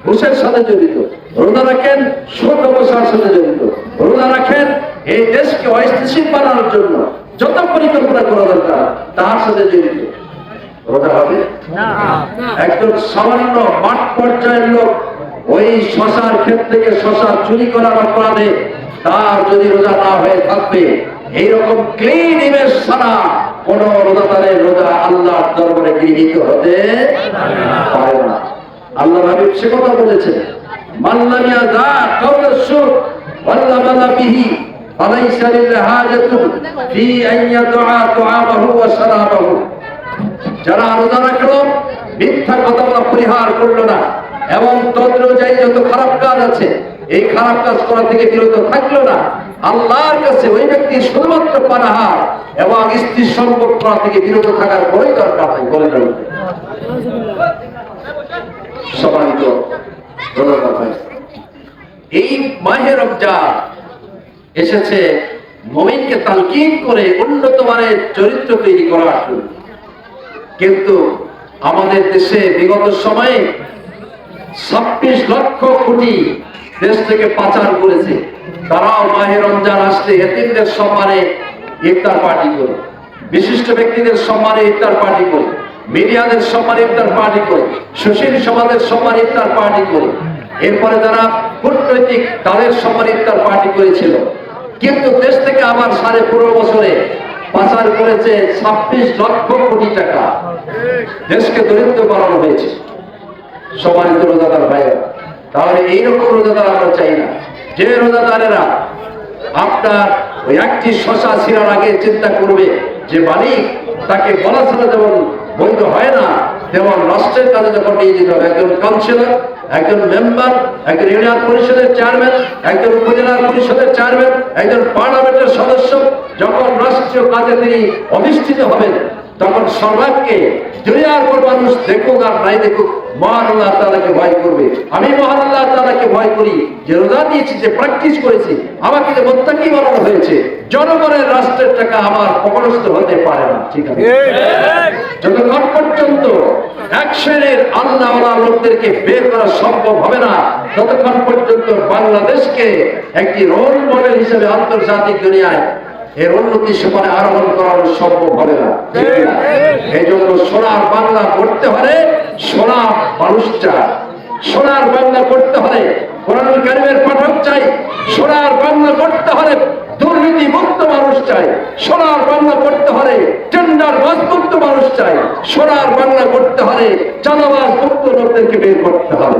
ঘুষের সাথে জড়িত রোজা রাখেন সুদ ব্যবসার সাথে জড়িত। রোজা রাখেন এই দেশকে অস্থিতিশীল বানানোর জন্য যত পরিকল্পনা করা দরকার তার সাথে জড়িত। রোজা হবে? একজন সামান্য মাঠ পর্যায়ের লোক ওই শশার ক্ষেত থেকে শশা চুরি করার অপরাধে তার যদি রোজা না হয়ে থাকবে এইরকম ক্লিন ইমেজ ছাড়া কোন রোজাদারের রোজা আল্লাহর দরবারে গৃহীত হতে পারে না। আল্লাহ হাবিব সে কথা বলেছেন মাল্লামিয়া যা কাউলের সুখ আল্লাহ মালা বিহি فليس للحاجة في أن يدعى طعامه وشرابه যারা রোজা রাখলো মিথ্যা কথা বলা পরিহার করলো না এবং তদ্রুযায়ী যত খারাপ কাজ আছে এই খারাপ কাজ করা থেকে বিরত থাকলো না আল্লাহর কাছে ওই ব্যক্তি শুধুমাত্র পানাহার এবং স্ত্রীর সম্পর্ক করা থেকে বিরত থাকার কোনোই দরকার নাই বলে মাহে রমজান এসেছে মমিনকে তালকিন করে উন্নত মানের চরিত্র তৈরি করার জন্য। কিন্তু আমাদের দেশে বিগত সময়ে ছাব্বিশ লক্ষ কোটি দেশ থেকে পাচার করেছে। তারাও মাহে রমজান আসলে এতিমদের সম্মানে ইফতার পার্টি করে। বিশিষ্ট ব্যক্তিদের সম্মানে ইফতার পার্টি করে। মিডিয়াদের সম্মানে ইফতার পার্টি করে। সুশীল সমাজের সম্মানে ইফতার পার্টি করে। এরপরে যারা কূটনৈতিক তাদের সম্মানে ইফতার পার্টি করেছিল, কিন্তু দেশ থেকে আবার সাড়ে পনেরো বছরে পাচার করেছে ছাব্বিশ লক্ষ কোটি টাকা। দেশকে দরিদ্র বানানো হয়েছে। সম্মানিত রোজাদার ভাইয়েরা, তাহলে এইরকম রোজাদার আমরা চাই না। যে রোজাদারেরা আপনার ওই একটি শশা ছিঁড়ার আগে চিন্তা করবে যে মালিক, তাকে বলা ছাড়া যেমন বৈধ হয় না তেমন রাষ্ট্রের কাজে যখন নিয়ে যেতে হবে, একজন কাউন্সিলর, একজন মেম্বার, একজন ইউনিয়ন পরিষদের চেয়ারম্যান, একজন উপজেলা পরিষদের চেয়ারম্যান, একজন পার্লামেন্টের সদস্য, যখন রাষ্ট্রীয় কাজে তিনি অধিষ্ঠিত হবেন, তখন সরকারকে দুনিয়ার মানুষ দেখুক আর নাই দেখুক মহান আল্লাহ তালাকে ভয় করবে। আমি মহান আল্লাহ তালাকে ভয় করি। যে রোজা দিয়েছি যে প্র্যাকটিস করেছি আমাকে যে মোত্তাকি বানানো হয়েছে জনগণের রাষ্ট্রের টাকা আমার হতে পারে না। ঠিক আছে? যতক্ষণ পর্যন্ত এক শ্রেণির আল্লাহ লোকদেরকে বের করা সম্ভব হবে না ততক্ষণ পর্যন্ত বাংলাদেশকে একটি রোল মডেল হিসেবে আন্তর্জাতিক দুনিয়ায় এর উন্নতি সমানে আরোহণ করানো সম্ভব হবে না। এই জন্য সোনার বাংলা করতে হলে সোনার মানুষ চায় সোনার বাংলা করতে হলে কোরআন কারিমের পাঠক চাই, সোনার বাংলা করতে হলে দুর্নীতি মুক্ত মানুষ চাই, সোনার বাংলা করতে হলে টেন্ডার বাস মুক্ত মানুষ চাই, সোনার বাংলা করতে হলে চাঁদাবাস মুক্ত লোকদেরকে বের করতে হবে।